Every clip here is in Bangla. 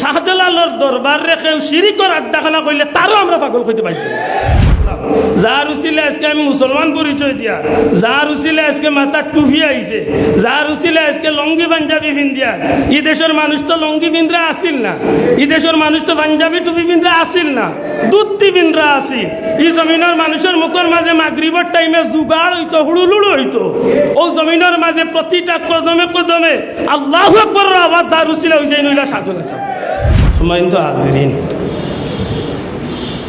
শাহজালালর দরবার রেখে সিঁড়ি করার আড্ডাখানা করলে তারও আমরা পাগল হইতে পারতাম। যার উচিলে আজকে আমি মুসলমান পরিচয় দিয়া যার উচিলে আজকে মাথার টুফি আইছে যার উচিলে আজকে লঙ্গি পাঞ্জাবি পিন্দিয়া ই দেশের মানুষ তো লঙ্গি পিন্দ্রা আসিল না, ই দেশের মানুষ তো পাঞ্জাবি টুপি পিন্দ্রা আসিল না দুধটি পিন্দ্রা আসিল ই জমিনের মানুষের মুখের মাঝে মাগরিবর টাইমে জুগাড় হইতো, হুড়ুলুড়ু হইতো ও জমিনের মাঝে প্রতিটা কদমে কদমে আল্লাহ আকবর আবার দার উচিলে হইছে নইলা সাধু আছে তো হাজিরিন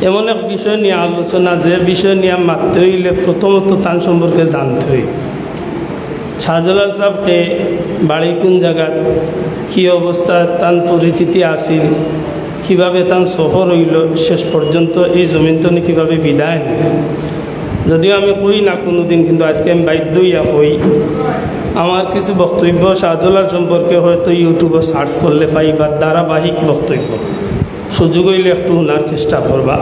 এমন এক বিষয় নিয়ে আলোচনা যে বিষয় নিয়ে মারতে হইলে প্রথমত তার সম্পর্কে জানতে হইব শাহজালাল সাহেবকে বাড়ি কোন জায়গার কী অবস্থা, তার পরিচিতি আসিল, কীভাবে তার সফর হইল, শেষ পর্যন্ত এই জমিন তনে কীভাবে বিদায় নিল যদিও আমি কই না কোনো দিন কিন্তু আজকে আমি বাধ্য ইয়া কই, আমার কিছু বক্তব্য শাহজালাল সম্পর্কে হয়তো ইউটিউবে সার্চ করলে পাই বা ধারাবাহিক বক্তব্য। সুযোগ হইলে একটু শোনার চেষ্টা করবা।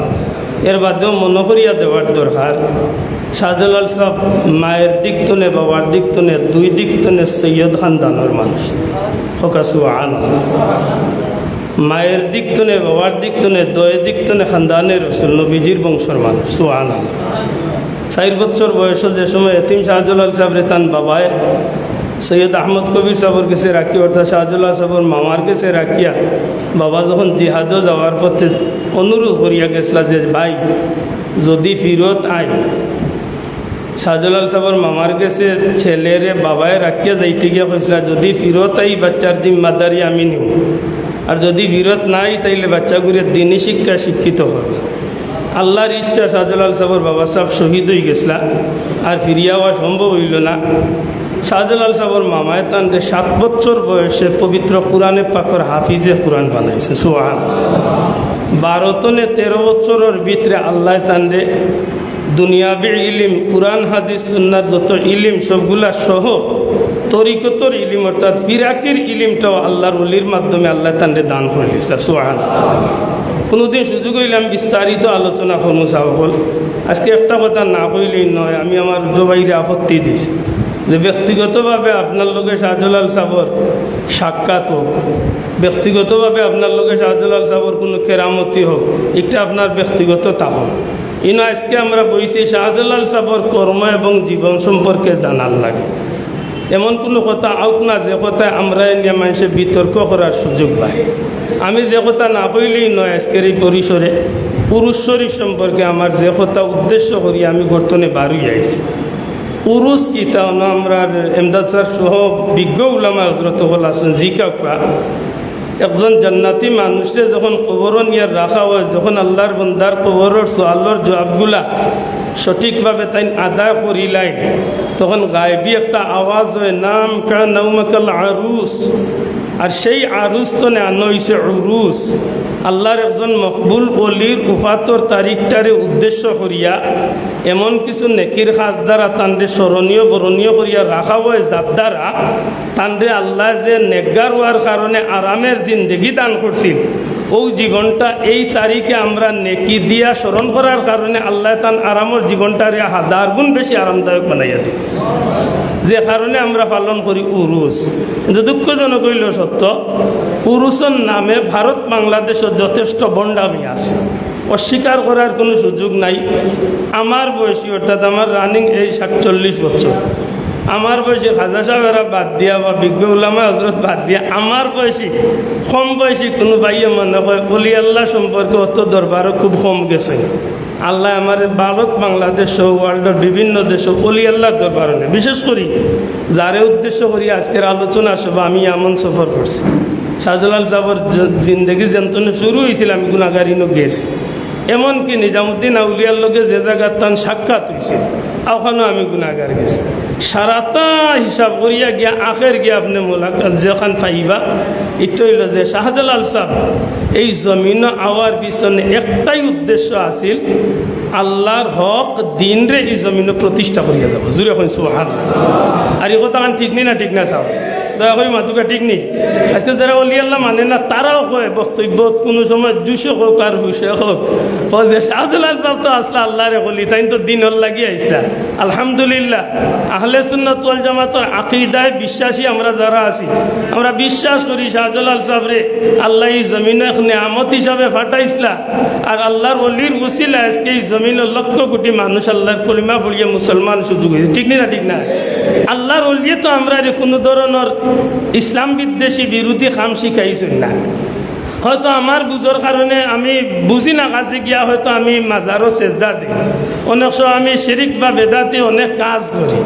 এর বাদেও মনে করিয়া দেওয়ার দরকার। শাহজালাল সাহেব মায়ের দিক তনে, বাবার দিক তনে, দুই দিক তনে সৈয়দ খানদানোর মানুষ। ফকাসু আন মায়ের দিক তনে, বাবার দিক তনে, দয়ের দিক তনে খানদানের নবীজির বংশর মানুষ। সুহান চার বছর বয়সে যে সময় এতিম শাহজালাল সাহেব তান বাবায় সৈয়দ আহমদ কবির সাহর কাছে রাখি অর্থাৎ শাহজুল্লাহ সাহর মামার কাছে রাখিয়া, বাবা যখন জিহাদও যাওয়ার পথে অনুরোধ করিয়া গেছিল যে, ভাই, যদি ফিরত আয়। শাহজুলাল সাহর মামার কাছে ছেলেরে, বাবায় রাখিয়া যাইতে গিয়া কইছিল, যদি ফিরত আই বাচ্চার জিম্মাদারি আমি নিব। আর যদি ফিরত নাই, তাইলে বাচ্চাগুলো দিনী শিক্ষা শিক্ষিত হবে। আল্লাহর ইচ্ছা শাহজালাল সাহর বাবা সাহেব শহীদ হয়ে গেছিলা, আর ফিরিয়া হওয়া সম্ভব হইল না। শাহজালাল সাহর মামায় তানরে সাত বছর বয়সে পবিত্র কোরআনে পাকর হাফিজে কোরআন বানাইছে সোহান বারো তনে তেরো বছরের ভিতরে আল্লাহ তানরে দুনিয়াবি ইলিম, কোরআন, হাদিস সুন্নার যত ইলিম সবগুলা সহ তরিকতর ইলিম, অর্থাৎ ফিরাকির ইলিমটাও আল্লাহর অলির মাধ্যমে আল্লাহ তানরে দান করে দিয়েছিল সোহান কোনোদিন সুযোগ হইলে আমি বিস্তারিত আলোচনা করব সাহল আজকে একটা কথা না হইলেই নয়, আমি আমার জবাইরে আপত্তি দিছি। যে ব্যক্তিগতভাবে আপনার লোকে শাহজালাল সাবর, সাক্ষাৎ হোক। ব্যক্তিগতভাবে আপনার লোকে শাহজালাল সাবর কোনো কেরামতি হোক, এটা আপনার ব্যক্তিগত তা ইন আজকে আমরা বইছি শাহজালাল সাবর কর্ম এবং জীবন সম্পর্কে জানার লাগে। এমন কোনো কথা আউক না, যে কথা আমরা নিয়ে মানুষের বিতর্ক করার সুযোগ পাই। আমি যে কথা না কইলেই নয়, আজকের এই পরিসরে পুরুষ শরীর সম্পর্কে আমার যে কথা উদ্দেশ্য করি, আমি গর্তনে বারুই আইছি পুরুষ কি তা আমরা এমদাদ স্যার সহ বিজ্ঞ উলামা হজরত হল আসুন জিকা একজন জান্নাতি মানুষে যখন কবর ইয়ার রাখা হয়, যখন আল্লাহর বন্দার কবরের সোয়ালোর জবাবগুলা সঠিকভাবে তাই আদায় করিলাই তখন গায়েবী একটা আওয়াজ হয়, নাম কা নৌমকাল আরুস? আর সেই আরুস তো আনো হয়েছে উরুস আল্লাহর একজন মকবুল অলির উফাতর তারিখটারে উদ্দেশ্য করিয়া এমন কিছু নেকির হাত দ্বারা তান্ডে স্মরণীয় বরণীয় করিয়া রাখা হয় যার দ্বারা তান্ডে আল্লাহ যে নেগার হওয়ার কারণে আরামের জিন্দগি দান করছিল। ও জীবনটা এই তারিখে আমরা নেকি দিয়া স্মরণ করার কারণে আল্লাহ তান আরামের জীবনটারে হাজার গুণ বেশি আরামদায়ক বানাইয়া দিই যে কারণে আমরা পালন করি উরুস। কিন্তু দুঃখজনক হইল সত্য, উরুসের নামে ভারত বাংলাদেশের যথেষ্ট বন্ডামি আছে। অস্বীকার করার কোনো সুযোগ নাই। আমার বয়সী, অর্থাৎ আমার রানিং এই সাতচল্লিশ বছর। আমার বয়সী খাজা সাহেবেরা বাদ দিয়া বা বিজ্ঞ উলামা হজরত বাদ দিয়া, আমার বয়সী, কম বয়সী কোনো ভাইয়ে মনে হয় অলি আল্লাহ সম্পর্কে অত দরবারও খুব কম গেছে। আল্লাহ আমার ভারত বাংলাদেশ ওয়ার্ল্ডের বিভিন্ন দেশ অলি আল্লাহ দরবার বিশেষ করি যারে উদ্দেশ্য করি আজকের আলোচনা সব আমি এমন সফর করছি। শাহজালাল সাহর জিন্দগি যেন্তনে শুরু হয়েছিল, আমি গুণাগারিনও গেছি। এমনকি নিজামুদ্দিন আউলিয়ার লগে যে জায়গার তান সাক্ষাৎ হয়েছে ওখানেও আমি গুণাগার গেছি। সারাটা হিসাব করিয়া গিয়া আখের গিয়া আপনি মোলাকাত যেখান পাইবা, এটা হইল যে শাহজালাল সাহ এই জমিন আওয়ার পিছনে একটাই উদ্দেশ্য আছিল আল্লাহর হক দিন রে এই জমিন প্রতিষ্ঠা করিয়া যাব জুড়ে এখন সুহান আর এই কথা ঠিক নেই না, ঠিক না চাও দয়া করে, মাতুকা ঠিক নেই। আজকে যারা অলি আল্লাহ মানে না, তারাও কয় বক্তব্য কোনো সময় দুশো হোক আর হুসে হোক যে শাহজুল আলতাফ তো আসলে আল্লাহরে বলি তাই তো দিন লাগি আইসা। আলহামদুলিল্লাহ, আহলে সুন্নত ওয়াল জামাতর আকিদায় বিশ্বাসী আমরা যারা আছি, আমরা বিশ্বাস করি শাহজলাল সাহরে আল্লাহ এই জমিনে নিয়ামত হিসাবে ফাটাইছিলা আর আল্লাহর অলির উসিলা আজকে এই জমিনের লক্ষ কোটি মানুষ আল্লাহর কলিমা পড়িয়ে মুসলমান সুযোগ হয়েছে। ঠিক না ঠিক না? আল্লাহর অলিয়ে তো আমরা কোনো ধরনের ইসলাম বিদ্বেষী বিরোধী খাম শিখাইছি না। হয়তো আমার বুঝোর কারণে আমি বুঝি না কাজে গিয়া হয়তো আমি মাজারও চেষ্টা দিই অনেক সময় আমি শিরিক বা বেদাতি অনেক কাজ করি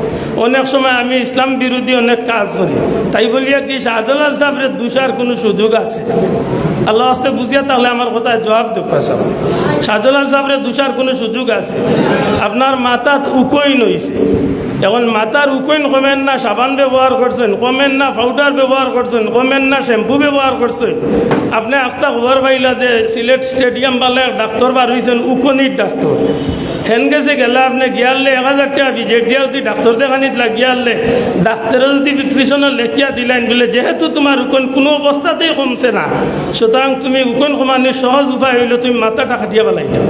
অনেক সময় আমি ইসলাম বিরোধী অনেক কাজ করি তাই বলিয়া কি, শাহজালাল সাহেবের দুষার কোনো সুযোগ আছে? আল্লাহ আস্তে বুঝিয়া তাহলে আমার কথায় জবাব দেবো সব শাহজালাল সাহেবের দুষার কোনো সুযোগ আছে? আপনার মাথাত উকইন হইছে এখন মাথার উকইন কমেন না, সাবান ব্যবহার করছেন, কমেন না, পাউডার ব্যবহার করছেন, কমেন না, শ্যাম্পু ব্যবহার করছেন। আপনি একটা খবর পাইলা যে সিলেট স্টেডিয়াম পালে ডাক্তার বার হয়েছেন উকনির ডাক্তার। হেন গেছে গেলে, আপনি গিয়ারলে এক হাজার টাকা বিজেট দিয়া যদি ডাক্তার দেখানিত লাগিয়ারলে ডাক্তারে যদি প্রেসক্রিপশনে লেখিয়া দিলেন বলে, যেহেতু তোমার উকন কোনো অবস্থাতেই কমছে না সুতরাং তুমি উকন কমানোর সহজ উপায় হইলে তুমি মাথাটা খাটিয়া পেলাইছো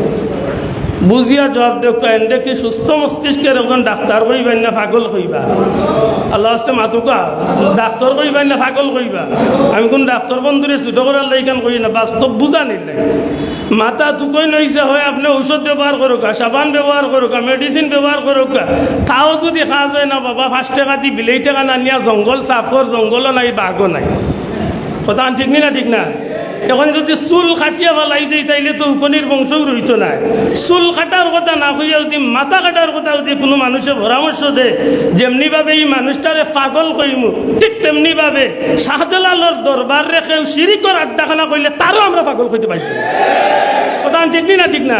বুঝিয়া জবাব দেখ এন্ডে কি সুস্থ মস্তিষ্কের একজন ডাক্তার কইবেন না পাগল কইবা আল্লাহ আসতে মাতুকা ডাক্তার কইবেন না পাগল কইবা আমি কোন ডাক্তার বন্ধুরে ছুটো করার লাইকান কই না? বাস্তব বুঝা নিলে। মাথা তুকই নইছে হয় আপনি ঔষধ ব্যবহার করুক সাবান ব্যবহার করুক মেডিসিন ব্যবহার করুক, তাও যদি কাজ হয় না, বাবা, পাঁচ টাকা দি বিলেই টাকা না নিয়া জঙ্গল, সাফর, জঙ্গলও নাই, বাঘও নাই। কথা ঠিক না ঠিক না? এখন যদি চুল কাটিয়া পালাই দেয় তাইলে তো উকনির বংশও রইত না চুল কাটার কথা না কইয়া যদি মাথা কাটার কথা যদি কোনো মানুষে পরামর্শ দে যেমনিভাবে এই মানুষটারে পাগল কইমু, ঠিক তেমনিভাবে শাহজালালর দরবার রেখে সিরিকর আড্ডাখানা কইলে তারও আমরা পাগল কইতে পাইতাম কথা ঠিক নি, ঠিক না?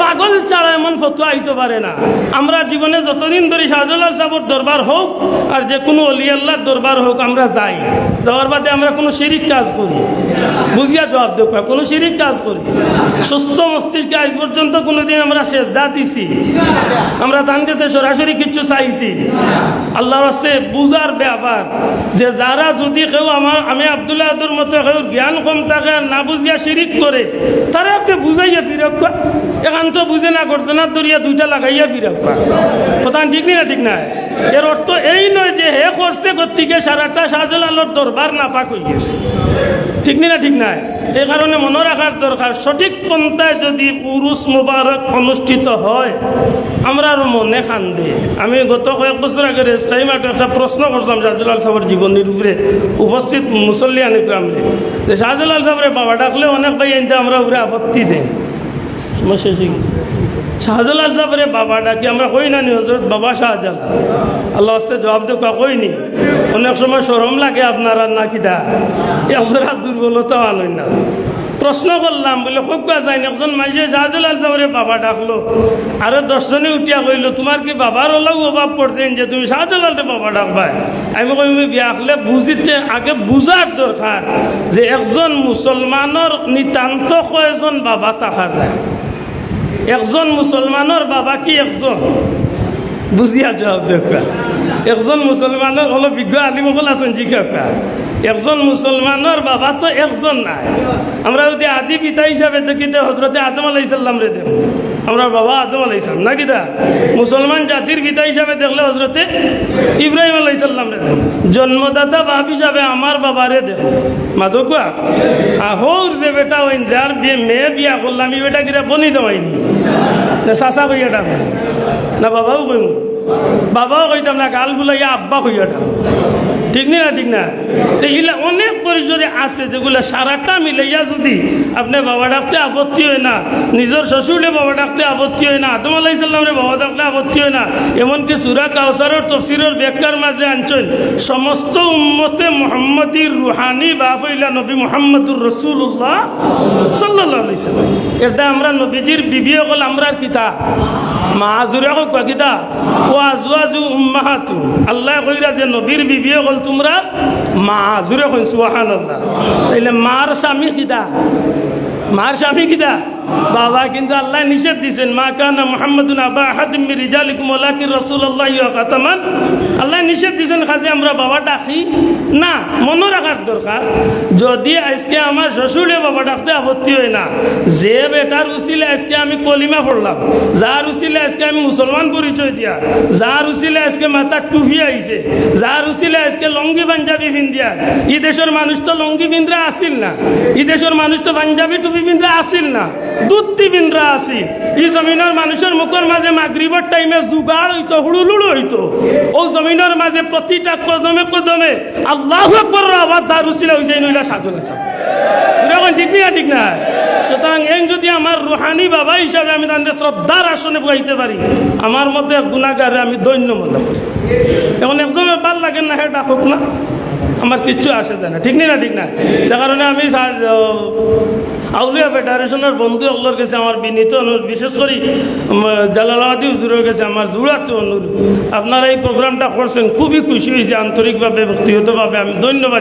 পাগল ছাড়া এমন ফতুয়া আইতে পারে না। আমরা জীবনে যতদিন ধরে শাহজালাল সাহেবর দরবার হোক, আর যে কোনো অলি আল্লাহর দরবার হোক, আমরা যাই। যাওয়ার বাদে আমরা কোনো শিরিক কাজ করি। বুঝিয়া জবাব দেব কোনো শিরিক কাজ করি। সুস্থ মস্তিষ্কে আজ পর্যন্ত কোনোদিন আমরা শেষ দিছি। আমরা তান কাছে সরাসরি কিচ্ছু চাইছি। আল্লাহর হস্তে বুঝার ব্যাপার, যে যারা যদি কেউ আমার আমি আবদুল্লাহ মতো কেউ জ্ঞান কম থাকে না বুঝিয়া শিরিক করে, তারা আপনি বুঝাইয়া ফিরে এখান তো বুঝে না করছে না দরিয়া দুইটা লাগাইয়া ফিরে কথা ঠিক না ঠিক না? এর অর্থ এই নয় যে হে করছে গতিকে সারাটা শাহজালালোর দরবার না পাক হয়ে গেছে। ঠিক না ঠিক নাই? এই কারণে মনে রাখার দরকার, সঠিক পন্থায় যদি পুরুষ মোবারক অনুষ্ঠিত হয়, আমরা আর মনে খান্দে আমি গত কয়েক বছর আগে রেস্ট টাইম একটা প্রশ্ন করছিলাম, শাহজুলাল সাহেবের জীবনীর উপরে উপস্থিত মুসল্লি আনিক্রামরে যে শাহজুলাল সাহেবের বাবা ডাকলে অনেক ভাই আমরা উপরে আপত্তি দেয় সমস্যা? শাহজালাল সাহেবের বাবা ডাকি আমরা কই না নি হজরত বাবা শাহজালাল? আল্লাহ আস্তে জবাব দেওয়া কইনি? অনেক সময় সরম লাগে আপনার না কিদা একজোড়া দুর্বলতা আনই না। প্রশ্ন করলাম, বলে সজ্ঞা যায়নি একজন মানুষে শাহজালাল সাহেবের বাবা ডাকলো। আরও দশজনে উঠিয়া কইলো, তোমার কি বাবার ওলাও অভাব পড়ছেন যে তুমি শাহজালালের বাবা ডাকবাই আমি কই বিয়া হলে বুঝিতে, আগে বুঝার দরকার যে একজন মুসলমানের নিতান্ত কয়জন বাবা থাকার যায়। একজন মুসলমানের বাবা কি একজন? বুঝিয়া জবাব দেখা একজন মুসলমানের হলো বিজ্ঞ আলিমকল আছেন জিজ্ঞাসা একজন মুসলমানের বাবা তো একজন নাই। আমরা যদি আদি পিতা হিসাবে দেখিতে হজরতে আদম আলাইসাল্লাম রে দেখ। আমরা বাবা আদম আলাইসাল্লাম না কিনা মুসলমান জাতির পিতা হিসাবে দেখলে হজরতে ইব্রাহিম আলাইসাল্লাম রে জন্মদাতা বাপ হিসাবে আমার বাবারে দেখ। মাধকুয়া আহর যে বেটা হইন যার বিয়ে, মেয়ে বিয়া করলাম, এই বেটা কিরা বনি জমাইনি? না চাচা কইয়াটা না বাবাও কইম। বাবাও কইতাম না, গাল ফুলাইয়া আব্বা কইয়াটাম ঠিক না ঠিক না? এইগুলা অনেক পরিসরে আছে যেগুলো সারাটা মিলাইয়া যদি আপনি বাবা ডাকতে আপত্তি হয় না, নিজের শ্বশুরে বাবা ডাকতে আপত্তি হয় না, আদম আলাইসাল্লামরে বাবা ডাকতে আপত্তি হয় না, এমনকি সুরা কাউসারের তফসিরের ব্যাখ্যার মাঝে আনছেন, সমস্ত উম্মতে মোহাম্মদীর রুহানি বাপ হইলা নবী মোহাম্মদুর রসুল্লাহ সাল্লাহ আলাইসাল্লাম এটা আমরা নবীজির বিবি হল আমরা কিতা। মা জুড়ে কিতা? ও আজুয়াজু উম্মাহাতু আল্লাহ কইরা যে নবীর বিবিয়ে হল তোমরা মা জুড়ে কইন সুবহানাল্লাহ। তাইলে মার স্বামী কিতা মার স্বামী কিতা বাবা কিন্তু আল্লাহ নিষেধ দিয়েছেন, মা কানা মোহাম্মদুন আবা আহাদিম রিজালিকুম ওলাকি রসুল্লাহ খাতামান। আল্লাহ নিষেধ দিয়েছেন, খাজে, আমরা বাবা ডাকি না, মনে রাখার দরকার। যদি আজকে আমার শ্বশুরে বাবা ডাকতে আপত্তি হয় না, যে বেটার উচিলে আজকে আমি কলিমা পড়লাম, যার উচিলে আজকে আমি মুসলমান পরিচয় দিয়া, যার উচিলে আজকে মাথার টুফি আইছে, যার উচিলে আজকে লঙ্গি পাঞ্জাবি পিন্দিয়া ই দেশের মানুষ তো লঙ্গি পিন্দ্রা আসিল না, ই দেশের মানুষ তো পাঞ্জাবি টুপি পিন্দ্রা আসিল না। দুধটি পিন্দ্রা আসিল ই জমিনের মানুষের মুখের মাঝে মাগরিবর টাইমে জুগাড় হইতো, হুড়ুলুড়ু হইতো। ও জমিনের মাঝে প্রতিটা কদমে কদমে আল্লাহ আকবর আবার উচিলে হয়েছে নইলা সাজু আছে এরকম ঠিক না ঠিক না? সুতরাং এই যদি আমার রুহানি বাবা হিসাবে আমি তাদের শ্রদ্ধার আসনে বইতে পারি, আমার মতে গুণাগারে আমি দৈন্য মনে করি। এখন একজনের লাগে না হ্যাঁ ডাকুক না। আমার কিচ্ছু আসে যায় না। ঠিক না ঠিক না? যার কারণে আমি আউলিয়া ফেডারেশনের বন্ধু ওগুলোর কাছে আমার বিনীত অনুরোধ। বিশেষ করে জালালাবাদী হুজুরের কাছে আমার জোড়াতে অনুরোধ। আপনারা এই প্রোগ্রামটা করছেন, খুবই খুশি হয়েছে আন্তরিকভাবে, ব্যক্তিগতভাবে। আমি ধন্যবাদ।